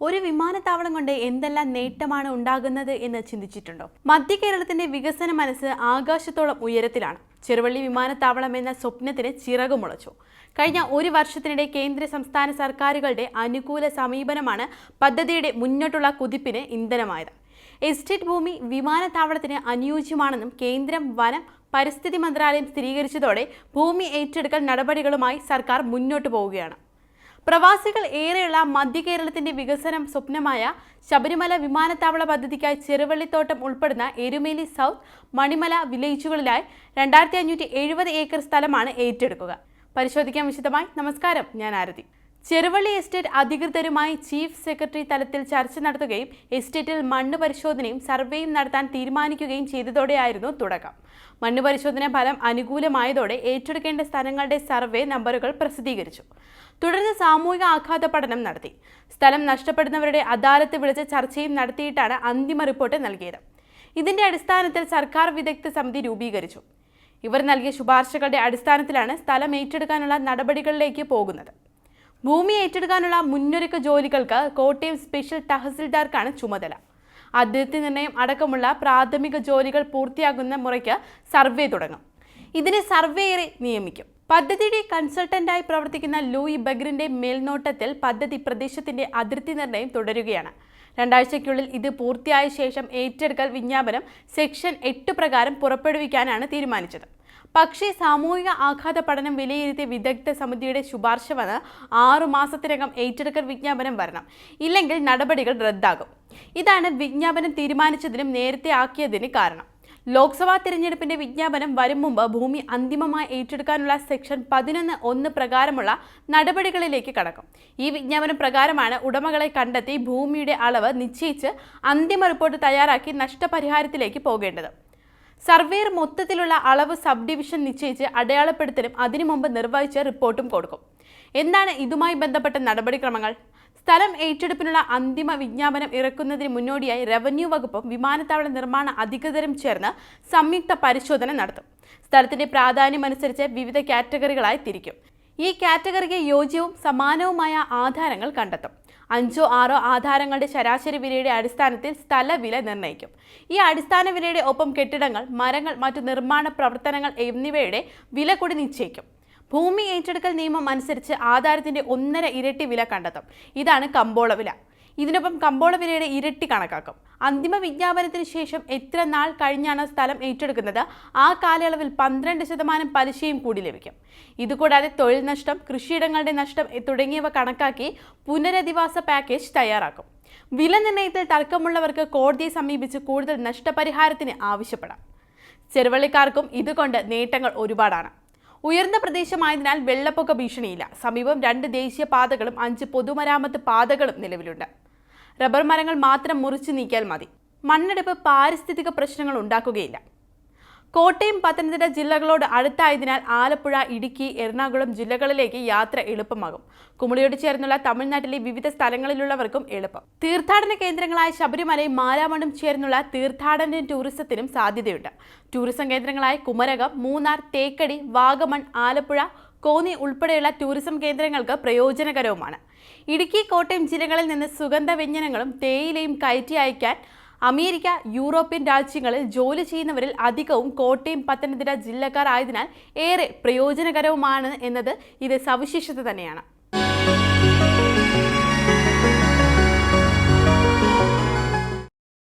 ഒരു വിമാനത്താവളം കൊണ്ട് എന്തെല്ലാം നേട്ടമാണ് ഉണ്ടാകുന്നത് എന്ന് ചിന്തിച്ചിട്ടുണ്ടോ? മധ്യ കേരളത്തിന്റെ വികസന മനസ്സ് ആകാശത്തോളം ഉയരത്തിലാണ്. ചെറുവള്ളി വിമാനത്താവളം എന്ന സ്വപ്നത്തിന് ചിറകുമുളച്ചു കഴിഞ്ഞ ഒരു വർഷത്തിനിടെ കേന്ദ്ര സംസ്ഥാന സർക്കാരുകളുടെ അനുകൂല സമീപനമാണ് പദ്ധതിയുടെ മുന്നോട്ടുള്ള കുതിപ്പിന് ഇന്ധനമായത്. എസ്റ്റേറ്റ് ഭൂമി വിമാനത്താവളത്തിന് അനുയോജ്യമാണെന്നും കേന്ദ്രം വനം പരിസ്ഥിതി മന്ത്രാലയം സ്ഥിരീകരിച്ചതോടെ ഭൂമി ഏറ്റെടുക്കൽ നടപടികളുമായി സർക്കാർ മുന്നോട്ടു പോവുകയാണ്. പ്രവാസികൾ ഏറെയുള്ള മധ്യ കേരളത്തിന്റെ വികസനം സ്വപ്നമായ ശബരിമല വിമാനത്താവള പദ്ധതിക്കായി ചെറുവള്ളിത്തോട്ടം ഉൾപ്പെടുന്ന എരുമേലി സൗത്ത് മണിമല വില്ലേജുകളിലായി രണ്ടായിരത്തി അഞ്ഞൂറ്റി ഏക്കർ സ്ഥലമാണ് ഏറ്റെടുക്കുക. പരിശോധിക്കാൻ വിശദമായി നമസ്കാരം. ഞാൻ ആരതി. ചെറുവള്ളി എസ്റ്റേറ്റ് അധികൃതരുമായി ചീഫ് സെക്രട്ടറി തലത്തിൽ ചർച്ച നടത്തുകയും എസ്റ്റേറ്റിൽ മണ്ണ് പരിശോധനയും സർവേയും നടത്താൻ തീരുമാനിക്കുകയും ചെയ്തതോടെയായിരുന്നു തുടക്കം. മണ്ണ് പരിശോധന ഫലം അനുകൂലമായതോടെ ഏറ്റെടുക്കേണ്ട സ്ഥലങ്ങളുടെ സർവേ നമ്പറുകൾ പ്രസിദ്ധീകരിച്ചു. തുടർന്ന് സാമൂഹിക ആഘാത പഠനം നടത്തി. സ്ഥലം നഷ്ടപ്പെടുന്നവരുടെ അദാലത്ത് വിളിച്ച് ചർച്ചയും നടത്തിയിട്ടാണ് അന്തിമ റിപ്പോർട്ട് നൽകിയത്. ഇതിന്റെ അടിസ്ഥാനത്തിൽ സർക്കാർ വിദഗ്ധ സമിതി രൂപീകരിച്ചു. ഇവർ നൽകിയ ശുപാർശകളുടെ അടിസ്ഥാനത്തിലാണ് സ്ഥലം ഏറ്റെടുക്കാനുള്ള നടപടികളിലേക്ക് പോകുന്നത്. ഭൂമി ഏറ്റെടുക്കാനുള്ള മുന്നൊരുക്ക ജോലികൾക്ക് കോട്ടയം സ്പെഷ്യൽ തഹസിൽദാർക്കാണ് ചുമതല. അതിർത്തി നിർണയം അടക്കമുള്ള പ്രാഥമിക ജോലികൾ പൂർത്തിയാകുന്ന മുറയ്ക്ക് സർവേ തുടങ്ങും. ഇതിന് സർവേയറെ നിയമിക്കും. പദ്ധതിയുടെ കൺസൾട്ടന്റായി പ്രവർത്തിക്കുന്ന ലൂയി ബഗ്രിന്റെ മേൽനോട്ടത്തിൽ പദ്ധതി പ്രദേശത്തിന്റെ അതിർത്തി നിർണയം തുടരുകയാണ്. രണ്ടാഴ്ചയ്ക്കുള്ളിൽ ഇത് പൂർത്തിയായ ശേഷം ഏറ്റെടുക്കൽ വിജ്ഞാപനം സെക്ഷൻ എട്ട് പ്രകാരം പുറപ്പെടുവിക്കാനാണ് തീരുമാനിച്ചത്. പക്ഷേ സാമൂഹിക ആഘാത പഠനം വിലയിരുത്തിയ വിദഗ്ധ സമിതിയുടെ ശുപാർശ വന്ന് ആറു മാസത്തിനകം ഏറ്റെടുക്കൽ വിജ്ഞാപനം വരണം. ഇല്ലെങ്കിൽ നടപടികൾ റദ്ദാകും. ഇതാണ് വിജ്ഞാപനം തീരുമാനിച്ചതിനും നേരത്തെ ആക്കിയതിന് കാരണം. ലോക്സഭാ തിരഞ്ഞെടുപ്പിന്റെ വിജ്ഞാപനം വരും മുമ്പ് ഭൂമി അന്തിമമായി ഏറ്റെടുക്കാനുള്ള സെക്ഷൻ പതിനൊന്ന് ഒന്ന് പ്രകാരമുള്ള നടപടികളിലേക്ക് കടക്കും. ഈ വിജ്ഞാപനം പ്രകാരമാണ് ഉടമകളെ കണ്ടെത്തി ഭൂമിയുടെ അളവ് നിശ്ചയിച്ച് അന്തിമ റിപ്പോർട്ട് തയ്യാറാക്കി നഷ്ടപരിഹാരത്തിലേക്ക് പോകേണ്ടത്. സർവേയർ മൊത്തത്തിലുള്ള അളവ് സബ് ഡിവിഷൻ നിശ്ചയിച്ച് അടയാളപ്പെടുത്തലും അതിനു മുമ്പ് നിർവഹിച്ച റിപ്പോർട്ടും കൊടുക്കും. എന്താണ് ഇതുമായി ബന്ധപ്പെട്ട നടപടിക്രമങ്ങൾ? സ്ഥലം ഏറ്റെടുപ്പിനുള്ള അന്തിമ വിജ്ഞാപനം ഇറക്കുന്നതിന് മുന്നോടിയായി റവന്യൂ വകുപ്പും വിമാനത്താവള നിർമ്മാണ അധികൃതരും ചേർന്ന് സംയുക്ത പരിശോധന നടത്തും. സ്ഥലത്തിന്റെ പ്രാധാന്യമനുസരിച്ച് വിവിധ കാറ്റഗറികളായി തിരിക്കും. ഈ കാറ്റഗറിക്ക് യോജ്യവും സമാനവുമായ ആധാരങ്ങൾ കണ്ടെത്തും. അഞ്ചോ ആറോ ആധാരങ്ങളുടെ ശരാശരി വിലയുടെ അടിസ്ഥാനത്തിൽ സ്ഥലവില നിർണയിക്കും. ഈ അടിസ്ഥാന വിലയുടെ ഒപ്പം കെട്ടിടങ്ങൾ മരങ്ങൾ മറ്റു നിർമ്മാണ പ്രവർത്തനങ്ങൾ എന്നിവയുടെ വില കൂടി നിശ്ചയിക്കും. ഭൂമി ഏറ്റെടുക്കൽ നിയമം അനുസരിച്ച് ആധാരത്തിന്റെ ഒന്നര ഇരട്ടി വില കണ്ടെത്തും. ഇതാണ് കമ്പോള വില. ഇതിനൊപ്പം കമ്പോള വിലയുടെ ഇരട്ടി കണക്കാക്കും. അന്തിമ വിജ്ഞാപനത്തിന് ശേഷം എത്ര നാൾ കഴിഞ്ഞാണ് സ്ഥലം ഏറ്റെടുക്കുന്നത്? ആ കാലയളവിൽ പന്ത്രണ്ട് ശതമാനം പലിശയും കൂടി ലഭിക്കും. ഇതുകൂടാതെ തൊഴിൽ നഷ്ടം കൃഷിയിടങ്ങളുടെ നഷ്ടം തുടങ്ങിയവ കണക്കാക്കി പുനരധിവാസ പാക്കേജ് തയ്യാറാക്കും. വില നിർണയത്തിൽ തർക്കമുള്ളവർക്ക് കോടതിയെ സമീപിച്ച് കൂടുതൽ നഷ്ടപരിഹാരത്തിന് ആവശ്യപ്പെടാം. ചെറുവള്ളിക്കാർക്കും ഇതുകൊണ്ട് നേട്ടങ്ങൾ ഒരുപാടാണ്. ഉയർന്ന പ്രദേശമായതിനാൽ വെള്ളപ്പൊക്ക ഭീഷണിയില്ല. സമീപം രണ്ട് ദേശീയ പാതകളും അഞ്ച് പൊതുമരാമത്ത് പാതകളും നിലവിലുണ്ട്. റബ്ബർ മരങ്ങൾ മാത്രം മുറിച്ചു നീക്കിയാൽ മതി. മണ്ണെടുപ്പ് പാരിസ്ഥിതിക പ്രശ്നങ്ങൾ ഉണ്ടാക്കുകയില്ല. കോട്ടയം പത്തനംതിട്ട ജില്ലകളോട് അടുത്തായതിനാൽ ആലപ്പുഴ ഇടുക്കി എറണാകുളം ജില്ലകളിലേക്ക് യാത്ര എളുപ്പമാകും. കുമളിയോട് ചേർന്നുള്ള തമിഴ്നാട്ടിലെ വിവിധ സ്ഥലങ്ങളിലുള്ളവർക്കും എളുപ്പം. തീർത്ഥാടന കേന്ദ്രങ്ങളായ ശബരിമലയും മാരാമണും ചേർന്നുള്ള തീർത്ഥാടന ടൂറിസത്തിനും സാധ്യതയുണ്ട്. ടൂറിസം കേന്ദ്രങ്ങളായ കുമരകം മൂന്നാർ തേക്കടി വാഗമൺ ആലപ്പുഴ കോന്നി ഉൾപ്പെടെയുള്ള ടൂറിസം കേന്ദ്രങ്ങൾക്ക് പ്രയോജനകരവുമാണ്. ഇടുക്കി കോട്ടയം ജില്ലകളിൽ നിന്ന് സുഗന്ധ വ്യഞ്ജനങ്ങളും തേയിലയും കയറ്റി അയക്കാൻ അമേരിക്ക യൂറോപ്യൻ രാജ്യങ്ങളിൽ ജോലി ചെയ്യുന്നവരിൽ അധികവും കോട്ടയം പത്തനംതിട്ട ജില്ലക്കാർ ആയതിനാൽ ഏറെ പ്രയോജനകരവുമാണ് എന്നത് ഇത് സവിശേഷത തന്നെയാണ്.